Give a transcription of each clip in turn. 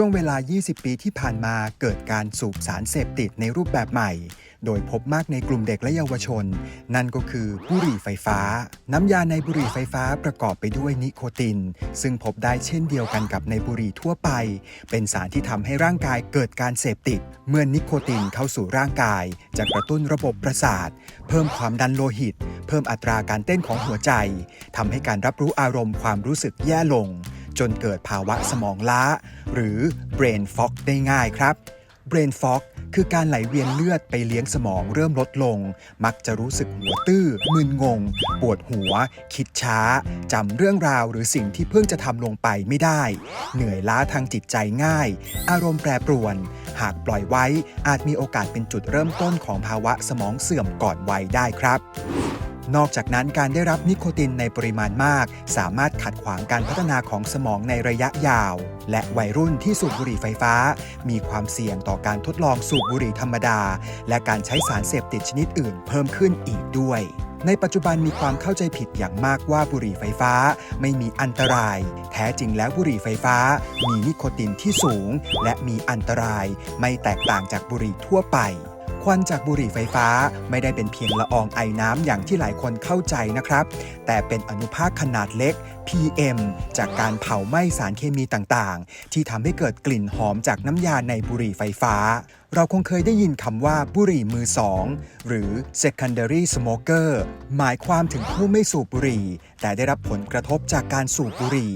ช่วงเวลา 20 ปีที่ผ่านมาเกิดการสูบสารเสพติดในรูปแบบใหม่ โดยพบมากในกลุ่มเด็กและเยาวชน นั่นก็คือบุหรี่ไฟฟ้า น้ำยาในบุหรี่ไฟฟ้าประกอบไปด้วยนิโคติน ซึ่งพบได้เช่นเดียวกันกับในบุหรี่ทั่วไป เป็นสารที่ทำให้ร่างกายเกิดการเสพติด เมื่อนิโคตินเข้าสู่ร่างกาย จะกระตุ้นระบบประสาท เพิ่มความดันโลหิต เพิ่มอัตราการเต้นของหัวใจทำให้การรับรู้อารมณ์ความรู้สึกแย่ลง จนเกิดภาวะสมองล้า หรือ brain fog ได้ง่ายครับ brain fog คือการไหลเวียนเลือดไปเลี้ยงสมองเริ่มลดลง มักจะรู้สึกหัวตื้อ มึนงง ปวดหัว คิดช้า จำเรื่องราวหรือสิ่งที่เพิ่งจะทำลงไปไม่ได้ เหนื่อยล้าทางจิตใจง่าย อารมณ์แปรปรวน หากปล่อยไว้อาจมีโอกาสเป็นจุดเริ่มต้นของภาวะสมองเสื่อมก่อนวัยได้ครับ นอกจากนั้นการได้รับนิโคตินในปริมาณมาก สามารถขัดขวางการพัฒนาของสมองในระยะยาว และวัยรุ่นที่สูบบุหรี่ไฟฟ้า มีความเสี่ยงต่อการทดลองสูบบุหรี่ธรรมดา และการใช้สารเสพติดชนิดอื่นเพิ่มขึ้นอีกด้วยในปัจจุบันมีความเข้าใจผิดอย่างมากว่าบุหรี่ไฟฟ้าไม่มีอันตราย แท้จริงแล้วบุหรี่ไฟฟ้า มีนิโคตินที่สูง และมีอันตราย ไม่แตกต่างจากบุหรี่ทั่วไป ควันจากบุหรี่ไฟฟ้าไม่ได้เป็นเพียงละอองไอน้ำอย่างที่หลายคนเข้าใจนะครับ แต่เป็นอนุภาคขนาดเล็ก PM จากการเผาไหม้สารเคมีต่างๆ ที่ทำให้เกิดกลิ่นหอมจากน้ำยาในบุหรี่ไฟฟ้า เราคงเคยได้ยินคำว่าบุหรี่มือสอง หรือ secondary smoker หมายความถึงผู้ไม่สูบบุหรี่ แต่ได้รับผลกระทบจากการสูบบุหรี่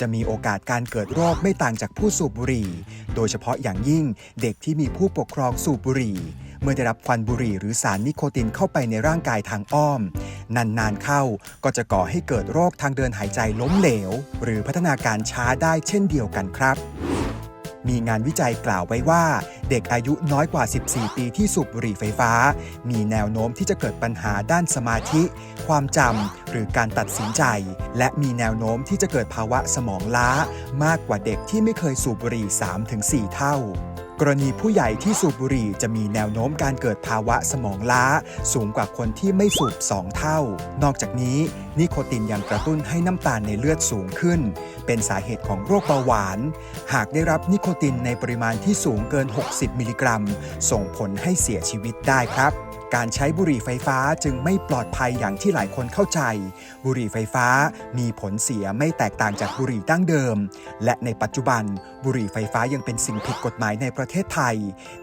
จะมีโอกาสการเกิดโรคไม่ต่างจากผู้สูบบุหรี่ โดยเฉพาะอย่างยิ่งเด็กที่มีผู้ปกครองสูบบุหรี่ เมื่อได้รับควันบุหรี่หรือสารนิโคตินเข้าไปในร่างกายทางอ้อม นานๆเข้าก็จะก่อให้เกิดโรคทางเดินหายใจล้มเหลว หรือพัฒนาการช้าได้เช่นเดียวกันครับมีงานวิจัยกล่าวไว้ว่า เด็กอายุน้อยกว่า 14 ปีที่สูบบุหรี่ไฟฟ้า มีแนวโน้มที่จะเกิดปัญหาด้านสมาธิ ความจำหรือการตัดสินใจ และมีแนวโน้มที่จะเกิดภาวะสมองล้า มากกว่าเด็กที่ไม่เคยสูบบุหรี่ 3-4 เท่า กรณีผู้ใหญ่ที่สูบบุหรี่จะมีแนวโน้มการเกิดภาวะสมองล้า สูงกว่าคนที่ไม่สูบ 2 เท่า นอกจากนี้ นิโคตินยังกระตุ้นให้น้ำตาลในเลือดสูงขึ้น เป็นสาเหตุของโรคเบาหวาน หากได้รับนิโคตินในปริมาณที่สูงเกิน 60 มิลลิกรัม ส่งผลให้เสียชีวิตได้ครับ การใช้บุหรี่ไฟฟ้าจึงไม่ปลอดภัยอย่างที่หลายคนเข้าใจ บุหรี่ไฟฟ้ามีผลเสียไม่แตกต่างจากบุหรี่ดั้งเดิม และในปัจจุบัน บุหรี่ไฟฟ้ายังเป็นสิ่งผิดกฎหมายในประเทศไทย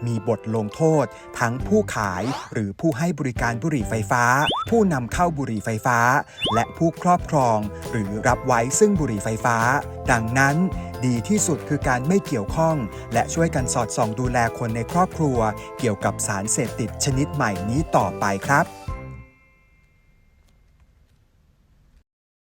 มีบทลงโทษ ทั้งผู้ขายหรือผู้ให้บริการบุหรี่ไฟฟ้า ผู้นำเข้าบุหรี่ไฟฟ้า และผู้ครอบครอง หรือรับไว้ซึ่งบุหรี่ไฟฟ้า ดังนั้น ดีที่สุดคือการไม่เกี่ยวข้อง และช่วยกันสอดส่องดูแลคนในครอบครัว เกี่ยวกับสารเสพติดชนิดใหม่นี้ต่อไปครับ